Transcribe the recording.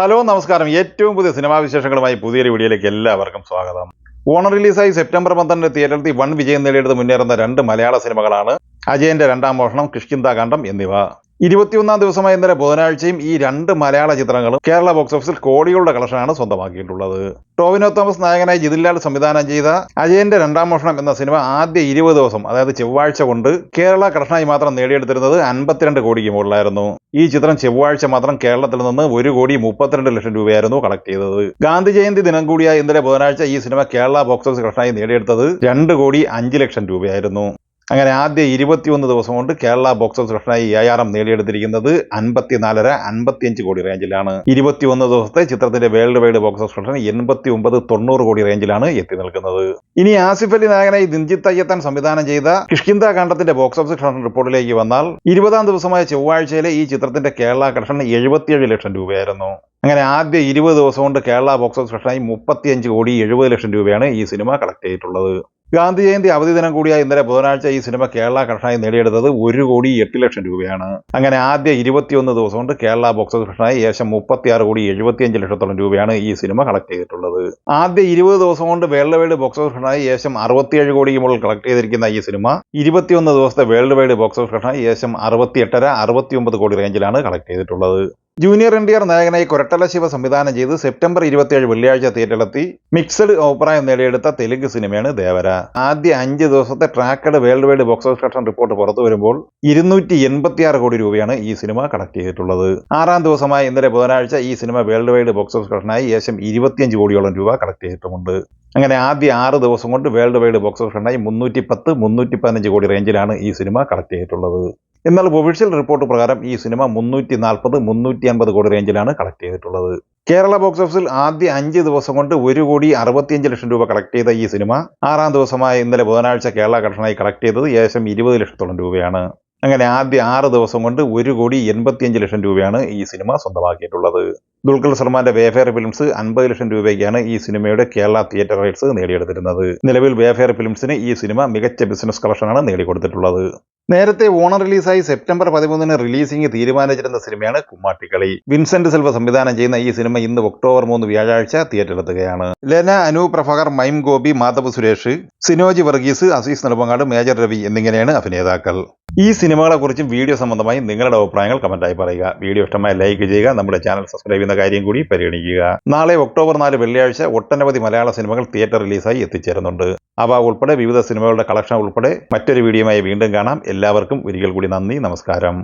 Hello നമസ്കാരം. ഏറ്റവും പുതിയ സിനിമാ വിശേഷങ്ങളുമായി പുതിയൊരു വീഡിയോയിലേക്ക് എല്ലാവർക്കും സ്വാഗതം. ഓണർ റിലീസായി സെപ്റ്റംബർ പന്ത്രണ്ട് തിയേറ്ററിൽ വൺ വിജയം നേടിയെടുത്ത് മുന്നേറുന്ന രണ്ട് മലയാള സിനിമകളാണ് അജയന്റെ രണ്ടാം മോഷണം കിഷ്കിന്താകാന്ഡം എന്നിവ. ഇരുപത്തിയൊന്നാം ദിവസമായ ഇന്നലെ ബുധനാഴ്ചയും ഈ രണ്ട് മലയാള ചിത്രങ്ങളും കേരള ബോക്സ് ഓഫീസിൽ കോടികളുടെ കളക്ഷനാണ് സ്വന്തമാക്കിയിട്ടുള്ളത്. ടോവിനോ തോമസ് നായകനായി ജിതിൻലാൽ സംവിധാനം ചെയ്ത അജയന്റെ രണ്ടാം മോഷണം എന്ന സിനിമ ആദ്യ ഇരുപത് ദിവസം അതായത് ചൊവ്വാഴ്ച കൊണ്ട് കേരള കളക്ഷനായി മാത്രം നേടിയെടുത്തിരുന്നത് അൻപത്തിരണ്ട് കോടിക്ക് മുകളിലായിരുന്നു. ഈ ചിത്രം ചൊവ്വാഴ്ച മാത്രം കേരളത്തിൽ നിന്ന് ഒരു കോടി മുപ്പത്തിരണ്ട് ലക്ഷം രൂപയായിരുന്നു കളക്ട് ചെയ്തത്. ഗാന്ധി ജയന്തി ദിനം കൂടിയായ ഇന്നലെ ബുധനാഴ്ച ഈ സിനിമ കേരള ബോക്സ് ഓഫീസ് കളക്ഷനായി നേടിയെടുത്തത് രണ്ട് കോടി അഞ്ച് ലക്ഷം രൂപയായിരുന്നു. അങ്ങനെ ആദ്യ ഇരുപത്തിയൊന്ന് ദിവസം കൊണ്ട് കേരള ബോക്സ് ആർ ഏഴായിരം നേടിയെടുത്തിരിക്കുന്നത് അൻപത്തിനാലര അൻപത്തിയഞ്ച് കോടി റേഞ്ചിലാണ്. ഇരുപത്തിയൊന്ന് ദിവസത്തെ ചിത്രത്തിന്റെ വേൾഡ് വൈഡ് ബോക്സ് ഓഫീസ് എൺപത്തി ഒമ്പത് തൊണ്ണൂറ് കോടി റേഞ്ചിലാണ് എത്തി നിൽക്കുന്നത്. ഇനി ആസിഫ് അലി നായകനായി ദിൻജിത്ത് അയ്യത്താൻ സംവിധാനം ചെയ്ത കിഷ്കിന്ത കാണ്ഡത്തിന്റെ ബോക്സ് ഓഫീസ് കളക്ഷൻ റിപ്പോർട്ടിലേക്ക് വന്നാൽ ഇരുപതാം ദിവസമായ ചൊവ്വാഴ്ചയിലെ ഈ ചിത്രത്തിന്റെ കേരള കളക്ഷൻ എഴുപത്തിയേഴ് ലക്ഷം രൂപയായിരുന്നു. അങ്ങനെ ആദ്യ ഇരുപത് ദിവസം കൊണ്ട് കേരള ബോക്സ് ഓഫീസ് കളക്ഷനായി മുപ്പത്തിയഞ്ച് കോടി എഴുപത് ലക്ഷം രൂപയാണ് ഈ സിനിമ കളക്ട് ചെയ്തിട്ടുള്ളത്. ഗാന്ധി ജയന്തി അവധി ദിനം കൂടിയായി ഇന്നലെ ബുധനാഴ്ച ഈ സിനിമ കേരള കളക്ഷനായി നേടിയെടുത്തത് ഒരു കോടി എട്ട് ലക്ഷം രൂപയാണ്. അങ്ങനെ ആദ്യ ഇരുപത്തിയൊന്ന് ദിവസം കൊണ്ട് കേരള ബോക്സ് ഓഫീസ് കൃഷ്ണായി ഏകദേശം മുപ്പത്തിയാറ് കോടി എഴുപത്തിയഞ്ച് ലക്ഷത്തോളം രൂപയാണ് ഈ സിനിമ കളക്ട് ചെയ്തിട്ടുള്ളത്. ആദ്യ ഇരുപത് ദിവസം കൊണ്ട് വേൾഡ് വൈഡ് ബോക്സ് ഓഫീസ് കൃഷ്ണായി ഏകദേശം അറുപത്തിയേഴ് കോടിക്ക് മുകളിൽ കളക്ട് ചെയ്തിരിക്കുന്ന ഈ സിനിമ ഇരുപത്തിയൊന്ന് ദിവസത്തെ വേൾഡ് വൈഡ് ബോക്സ് ഓഫീസ് കൃഷ്ണായി ഏകദേശം അറുപത്തി എട്ടര അറുപത്തിയൊമ്പത് കോടി റേഞ്ചിലാണ് കളക്ട് ചെയ്തിട്ടുള്ളത്. ജൂനിയർ എൻ ഡി ആർ നായകനായി കൊരട്ടല ശിവ സംവിധാനം ചെയ്ത് സെപ്റ്റംബർ ഇരുപത്തിയേഴ് വെള്ളിയാഴ്ച തിയേറ്ററിലെത്തി മിക്സഡ് അഭിപ്രായം നേടിയെടുത്ത തെലുങ്ക് സിനിമയാണ് ദേവര. ആദ്യ അഞ്ച് ദിവസത്തെ tracked world wide box office collection report പുറത്തു വരുമ്പോൾ ഇരുന്നൂറ്റി എൺപത്തിയാറ് കോടി രൂപയാണ് ഈ സിനിമ കളക്ട് ചെയ്തിട്ടുള്ളത്. ആറാം ദിവസമായ ഇന്നലെ ബുധനാഴ്ച ഈ cinema world wide box office കളക്ഷനായി ഏകദേശം ഇരുപത്തിയഞ്ച് കോടിയോളം രൂപ കളക്ട് ചെയ്തിട്ടുമുണ്ട്. അങ്ങനെ ആദ്യ ആറ് ദിവസം കൊണ്ട് വേൾഡ് വൈഡ് ബോക്സ് ഓഫീസ് കളക്ഷനായി മുന്നൂറ്റി പത്ത് മുന്നൂറ്റി പതിനഞ്ച് കോടി റേഞ്ചിലാണ് ഈ സിനിമ കളക്ട് ചെയ്തിട്ടുള്ളത്. എന്നാൽ ഒഫീഷ്യൽ റിപ്പോർട്ട് പ്രകാരം ഈ സിനിമ മുന്നൂറ്റി നാൽപ്പത് മുന്നൂറ്റി അൻപത് കോടി റേഞ്ചിലാണ് കളക്ട് ചെയ്തിട്ടുള്ളത്. കേരള ബോക്സ് ഓഫീസിൽ ആദ്യ അഞ്ച് ദിവസം കൊണ്ട് ഒരു കോടി അറുപത്തിയഞ്ച് ലക്ഷം രൂപ കളക്ട് ചെയ്ത ഈ സിനിമ ആറാം ദിവസമായ ഇന്നലെ ബുധനാഴ്ച കേരള കളക്ഷനായി കളക്ട് ചെയ്തത് ഏകദേശം ഇരുപത് ലക്ഷത്തോളം രൂപയാണ്. അങ്ങനെ ആദ്യ ആറ് ദിവസം കൊണ്ട് ഒരു കോടി എൺപത്തിയഞ്ച് ലക്ഷം രൂപയാണ് ഈ സിനിമ സ്വന്തമാക്കിയിട്ടുള്ളത്. ദുൽഖർ സൽമാന്റെ വേഫെയർ ഫിലിംസ് അൻപത് ലക്ഷം രൂപയ്ക്കാണ് ഈ സിനിമയുടെ കേരള തിയേറ്റർ റൈറ്റ്സ് നേടിയെടുത്തിരുന്നത്. നിലവിൽ വേഫെയർ ഫിലിംസിന് ഈ സിനിമ മികച്ച ബിസിനസ് കളക്ഷനാണ് നേടിക്കൊടുത്തിട്ടുള്ളത്. നേരത്തെ ഓണം റിലീസായി സെപ്റ്റംബർ പതിമൂന്നിന് റിലീസിംഗ് തീരുമാനിച്ചിരുന്ന സിനിമയാണ് കുമ്മാട്ടിക്കളി. വിൻസെന്റ് സെൽവ സംവിധാനം ചെയ്യുന്ന ഈ സിനിമ ഇന്ന് ഒക്ടോബർ മൂന്ന് വ്യാഴാഴ്ച തിയേറ്ററിലെത്തുകയാണ് ലെന അനു പ്രഭാകർ മൈം ഗോപി മാധവ് സുരേഷ് സിനോജി വർഗീസ് അസീസ് നെടുമങ്ങാട് മേജർ രവി എന്നിങ്ങനെയാണ് അഭിനേതാക്കൾ. ഈ സിനിമകളെക്കുറിച്ചും വീഡിയോ സംബന്ധമായി നിങ്ങളുടെ അഭിപ്രായങ്ങൾ കമന്റായി പറയുക. വീഡിയോ ഇഷ്ടമായ ലൈക്ക് ചെയ്യുക നമ്മുടെ ചാനൽ സബ്സ്ക്രൈബ് ചെയ്യുന്ന കാര്യം കൂടി പരിഗണിക്കുക. നാളെ ഒക്ടോബർ നാല് വെള്ളിയാഴ്ച ഒട്ടനവധി മലയാള സിനിമകൾ തിയേറ്റർ റിലീസായി എത്തിച്ചേരുന്നുണ്ട്. അവ ഉൾപ്പെടെ വിവിധ സിനിമകളുടെ കളക്ഷൻ ഉൾപ്പെടെ മറ്റൊരു വീഡിയോയുമായി വീണ്ടും കാണാം. എല്ലാവർക്കും ഒരിക്കൽ കൂടി നന്ദി നമസ്കാരം.